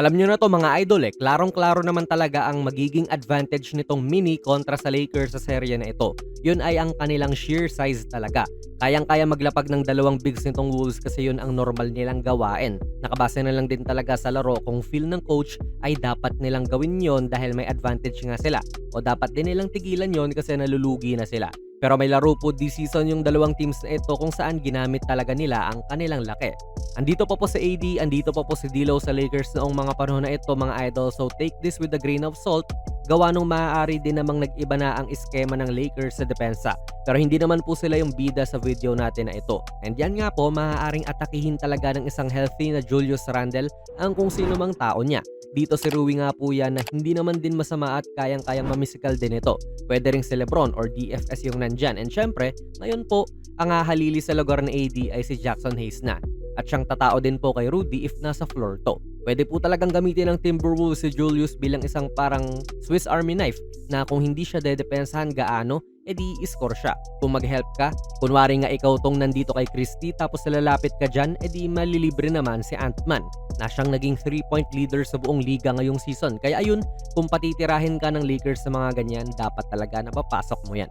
Alam nyo na to mga idol eh, klarong-klaro naman talaga ang magiging advantage nitong Mini kontra sa Lakers sa serye na ito. Yun ay ang kanilang sheer size talaga. Kayang-kaya maglapag ng dalawang bigs nitong Wolves kasi yun ang normal nilang gawain. Nakabase na lang din talaga sa laro kung feel ng coach ay dapat nilang gawin yon dahil may advantage nga sila. O dapat din nilang tigilan yon kasi nalulugi na sila. Pero may laro po this season yung dalawang teams na ito kung saan ginamit talaga nila ang kanilang laki. Andito pa po si AD, andito pa po si D'Lo sa Lakers noong mga panahon na ito mga idol. So take this with a grain of salt. Gawa nung maaari din namang nag-iba na ang iskema ng Lakers sa depensa. Pero hindi naman po sila yung bida sa video natin na ito. And yan nga po, maaaring atakihin talaga ng isang healthy na Julius Randle ang kung sino mang tao niya. Dito si Rui nga po yan na hindi naman din masama at kayang-kayang mamisikal din ito. Pwede ring si Lebron or DFS yung nandyan. And syempre, ngayon po, ang hahalili sa lugar ng AD ay si Jackson Hayes na. At siyang tatao din po kay Rudy if nasa floor to. Pwede po talagang gamitin ng Timberwolves si Julius bilang isang parang Swiss Army knife na kung hindi siya dedepensahan gaano, edi score siya. Kung mag-help ka, kunwari nga ikaw tong nandito kay Christy tapos lalapit ka dyan, edi malilibre naman si Ant-Man na siyang naging 3-point leader sa buong liga ngayong season. Kaya ayun, kung patitirahin ka ng Lakers sa mga ganyan, dapat talaga napapasok mo yan.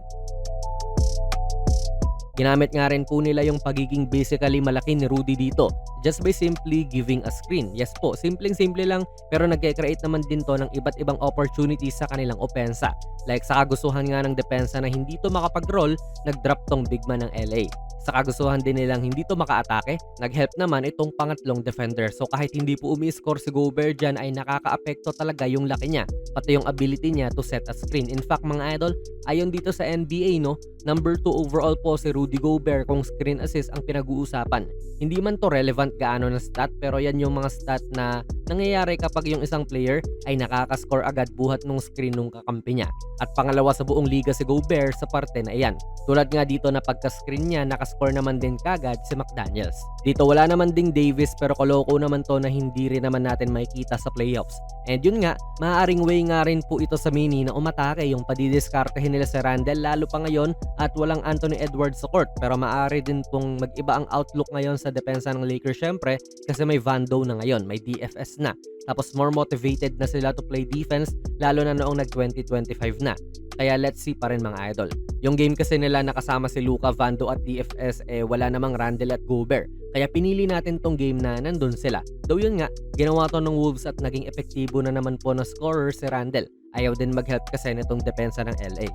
Ginamit nga rin po nila yung pagiging basically malaki ni Rudy dito just by simply giving a screen. Yes po, simpleng-simple lang pero nagke-create naman din to ng iba't ibang opportunities sa kanilang opensa. Like sa kagustuhan nga ng depensa na hindi to makapag-roll, nag-drop tong big man ng LA. Sa kagustuhan din nilang hindi to maka-atake, nag-help naman itong pangatlong defender. So kahit hindi po umi-score si Gobert dyan ay nakaka-apekto talaga yung laki niya, pati yung ability niya to set a screen. In fact mga idol, ayon dito sa NBA no, number 2 overall po si Rudy Gobert kung screen assist ang pinag-uusapan. Hindi man to relevant gaano na stat pero yan yung mga stat na nangyayari kapag yung isang player ay nakakascore agad buhat ng screen nung kakampi niya. At pangalawa sa buong liga si Gobert sa parte na iyan. Tulad nga dito na pagka-screen niya, nakascore naman din kagad si McDaniels. Dito wala naman ding Davis pero koloko naman to na hindi rin naman natin makikita sa playoffs. And yun nga, maaaring way nga rin po ito sa mini na umatake yung padidiskartehin nila sa Randall lalo pa ngayon at walang Anthony Edwards sa court. Pero maaari din pong mag-iba ang outlook ngayon sa depensa ng Lakers syempre kasi may Vando na ngayon, may DFS na. Tapos more motivated na sila to play defense lalo na noong nag-2025 na. Kaya let's see pa rin mga idol. Yung game kasi nila nakasama si Luka, Vando at DFS eh wala namang Randall at Gobert. Kaya pinili natin tong game na nandun sila. Though yun nga, ginawa to ng Wolves at naging epektibo na naman po na scorer si Randall. Ayaw din mag-help kasi nitong depensa ng LA.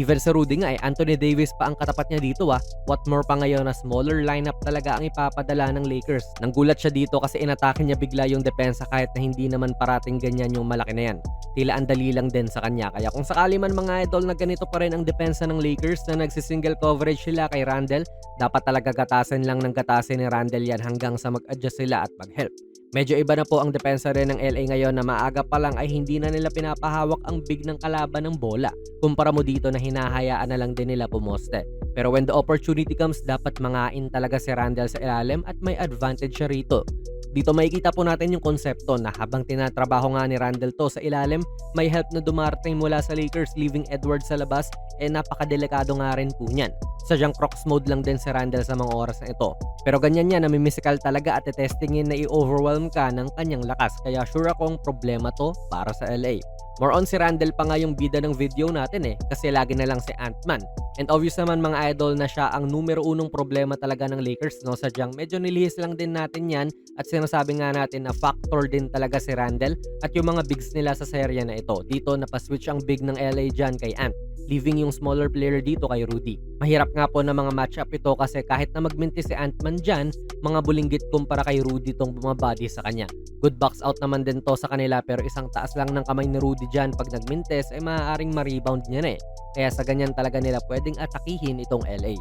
Even sa Rudy nga eh, Anthony Davis pa ang katapat niya dito ah. What more pa ngayon na smaller lineup talaga ang ipapadala ng Lakers. Nanggulat siya dito kasi inatake niya bigla yung depensa kahit na hindi naman parating ganyan yung malaki na yan. Tila ang dali lang din sa kanya. Kaya kung sakali man mga idol na ganito pa rin ang depensa ng Lakers na nagsisingle coverage sila kay Randall, dapat talaga gatasin lang ng gatasin ni Randall yan hanggang sa mag-adjust sila at mag-help. Medyo iba na po ang depensa rin ng LA ngayon na maaga pa lang ay hindi na nila pinapahawak ang big ng kalaban ng bola. Kumpara mo dito na hinahayaan na lang din nila pumoste. Pero when the opportunity comes, dapat mangain talaga si Randall sa ilalim at may advantage siya rito. Dito makikita po natin yung konsepto na habang tinatrabaho nga ni Randall to sa ilalim, may help na dumarating mula sa Lakers leaving Edwards sa labas eh napakadelikado nga rin po niyan. Sadyang crocs mode lang din si Randall sa mga oras na ito. Pero ganyan yan, namimisikal talaga at testingin na i-overwhelm ka ng kanyang lakas. Kaya sure akong problema to para sa LA. More on si Randall pa nga yung bida ng video natin eh, kasi lagi na lang si Ant-Man. And obvious naman mga idol na siya ang numero unong problema talaga ng Lakers, no? Sadyang medyo nilihis lang din natin yan at sinasabi nga natin na factor din talaga si Randall at yung mga bigs nila sa serya na ito. Dito napaswitch ang big ng LA dyan kay Ant leaving yung smaller player dito kay Rudy. Mahirap nga po na mga matchup ito kasi kahit na magminti si Ant-Man dyan, mga bulinggit kumpara kay Rudy tong bumabody sa kanya. Good box out naman din to sa kanila pero isang taas lang ng kamay ni Rudy dyan pag nagmintes ay maaaring ma-rebound niya na eh. Kaya sa ganyan talaga nila pwedeng atakihin itong LA.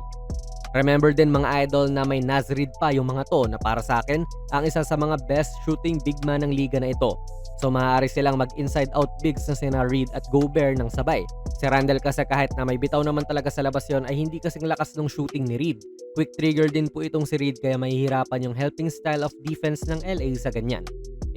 Remember din mga idol na may Nazrid pa yung mga to na para sa akin ang isa sa mga best shooting big man ng liga na ito. So maaari silang mag-inside out bigs na sina Reed at Gobert ng sabay. Si Randall kasi kahit na may bitaw naman talaga sa labas yon ay hindi kasing lakas ng shooting ni Reed. Quick trigger din po itong si Reed kaya mahihirapan yung helping style of defense ng LA sa ganyan.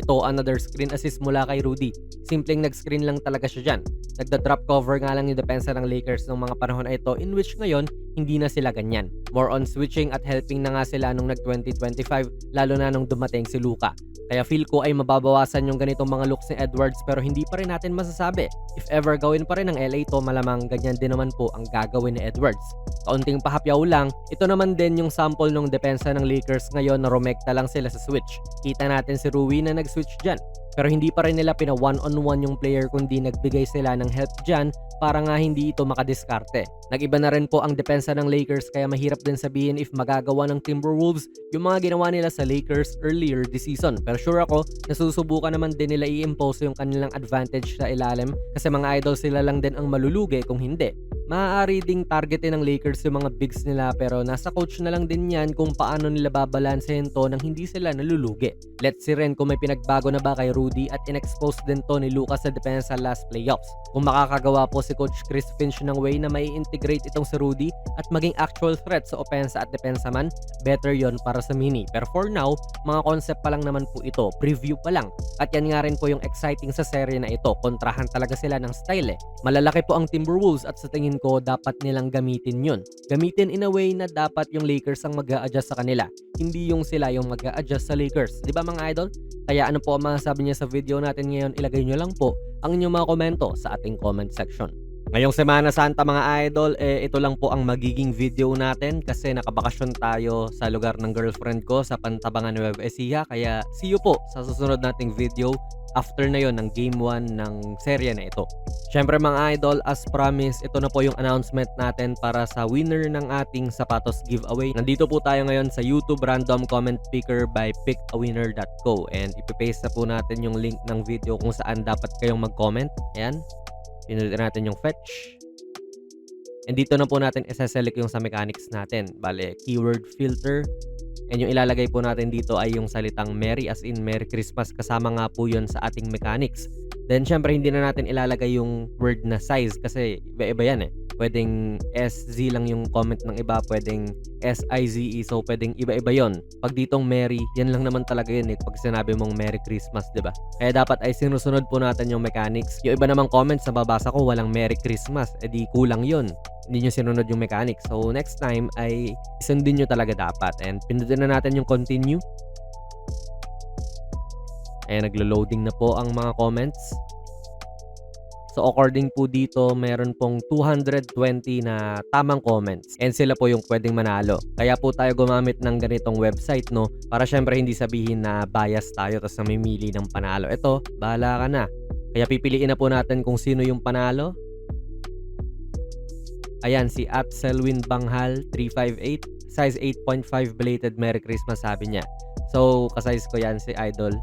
Ito another screen assist mula kay Rudy. Simpleng nag-screen lang talaga siya dyan. Nagda-drop cover nga lang yung depensa ng Lakers ng mga panahon na ito in which ngayon hindi na sila ganyan. More on switching at helping na nga sila nung nag-2025 lalo na nung dumating si Luka. Kaya feel ko ay mababawasan yung ganitong mga looks ni Edwards pero hindi pa rin natin masasabi. If ever gawin pa rin ng LA to, malamang ganyan din naman po ang gagawin ni Edwards. Kaunting pahapyaw lang, ito naman din yung sample ng depensa ng Lakers ngayon na rumekta lang sila sa switch. Kita natin si Rui na nag-switch dyan. Pero hindi pa rin nila pina one-on-one yung player kundi nagbigay sila ng help dyan para nga hindi ito makadiskarte. Nag-iba na rin po ang depensa ng Lakers kaya mahirap din sabihin if magagawa ng Timberwolves yung mga ginawa nila sa Lakers earlier this season. Pero sure ako, nasusubukan naman din nila i-impose yung kanilang advantage sa ilalim kasi mga idol sila lang din ang malulugi kung hindi. Maaari ding targetin ng Lakers yung mga bigs nila pero nasa coach na lang din yan kung paano nila babalansehin to nang hindi sila nalulugi. Let's see rin kung may pinagbago na ba kay Rudy at in-expose din to ni Lucas sa depensa last playoffs. Kung makakagawa po si Coach Chris Finch ng way na may integrate itong si Rudy at maging actual threat sa opensa at depensa man, better yon para sa mini. Pero for now, mga concept pa lang naman po ito, preview pa lang. At yan nga rin po yung exciting sa serye na ito, kontrahan talaga sila ng style eh. Malalaki po ang Timberwolves at sa tingin ko dapat nilang gamitin yun. Gamitin in a way na dapat yung Lakers ang mag adjust sa kanila, hindi yung sila yung mag adjust sa Lakers. Di ba mga idol? Kaya ano po ang mga sabi niya sa video natin ngayon, ilagay nyo lang po ang inyong mga komento sa ating comment section. Ngayong Semana Santa mga idol, eh, ito lang po ang magiging video natin kasi nakabakasyon tayo sa lugar ng girlfriend ko sa Pantabangan Nueva Ecija. Kaya see you po sa susunod nating video after na yon ng Game 1 ng serye na ito. Siyempre mga idol, as promised, ito na po yung announcement natin para sa winner ng ating sapatos giveaway. Nandito po tayo ngayon sa YouTube random comment picker by pickawinner.co and ipipaste na po natin yung link ng video kung saan dapat kayong mag-comment. Ayan, pinulitin natin yung fetch. And dito na po natin isa-select yung sa mechanics natin. Bale, keyword filter. And yung ilalagay po natin dito ay yung salitang Merry as in Merry Christmas kasama nga po yun sa ating mechanics. Then syempre hindi na natin ilalagay yung word na size kasi iba-iba yan eh. Pwedeng SZ lang yung comment ng iba, pwedeng S-I-Z-E, so pwedeng iba-iba yon. Pag ditong Merry, yan lang naman talaga yun eh, pag sinabi mong Merry Christmas, di ba? Kaya dapat ay sinusunod po natin yung mechanics. Yung iba namang comments na babasa ko, walang Merry Christmas, edi kulang yun hindi nyo sinunod yung mechanics. So, next time ay isundin nyo talaga dapat. And pindutin na natin yung continue. Ayan, naglo-loading na po ang mga comments. So, according po dito, meron pong 220 na tamang comments. And sila po yung pwedeng manalo. Kaya po tayo gumamit ng ganitong website, no? Para syempre hindi sabihin na bias tayo tapos namimili ng panalo. Ito, bahala ka na. Kaya pipiliin na po natin kung sino yung panalo. Ayan, si at Selwyn Banghal 358, size 8.5 belated Merry Christmas sabi niya. So, kasize ko yan si Idol.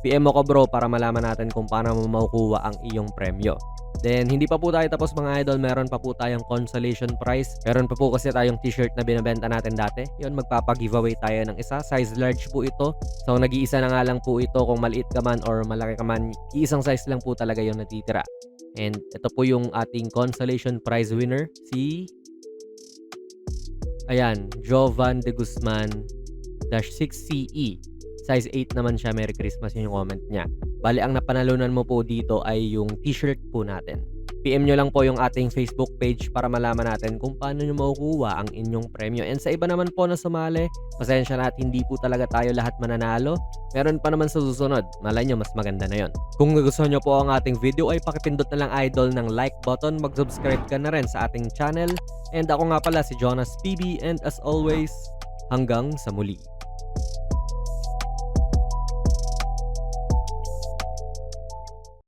PM mo ko bro para malaman natin kung paano mo makukuha ang iyong premyo. Then, hindi pa po tayo tapos mga idol, meron pa po tayong consolation prize. Meron pa po kasi tayong t-shirt na binabenta natin dati. Yun, magpapag-giveaway tayo ng isa. Size large po ito. So, nag-iisa na nga lang po ito kung maliit ka man or malaki ka man. Iisang size lang po talaga yung natitira. And ito po yung ating consolation prize winner, si Ayan, Jovan de Guzman dash 6CE. Size 8 naman siya. Merry Christmas yun yung comment niya. Bali, ang napanalunan mo po dito ay yung t-shirt po natin. PM nyo lang po yung ating Facebook page para malaman natin kung paano nyo makukuha ang inyong premyo. And sa iba naman po na sumali, pasensya na at hindi po talaga tayo lahat mananalo. Meron pa naman sa susunod. Malay nyo, mas maganda na yon. Kung gusto nyo po ang ating video ay pakipindot na lang idol ng like button. Mag-subscribe ka na rin sa ating channel. And ako nga pala si Jonas PB and as always, hanggang sa muli.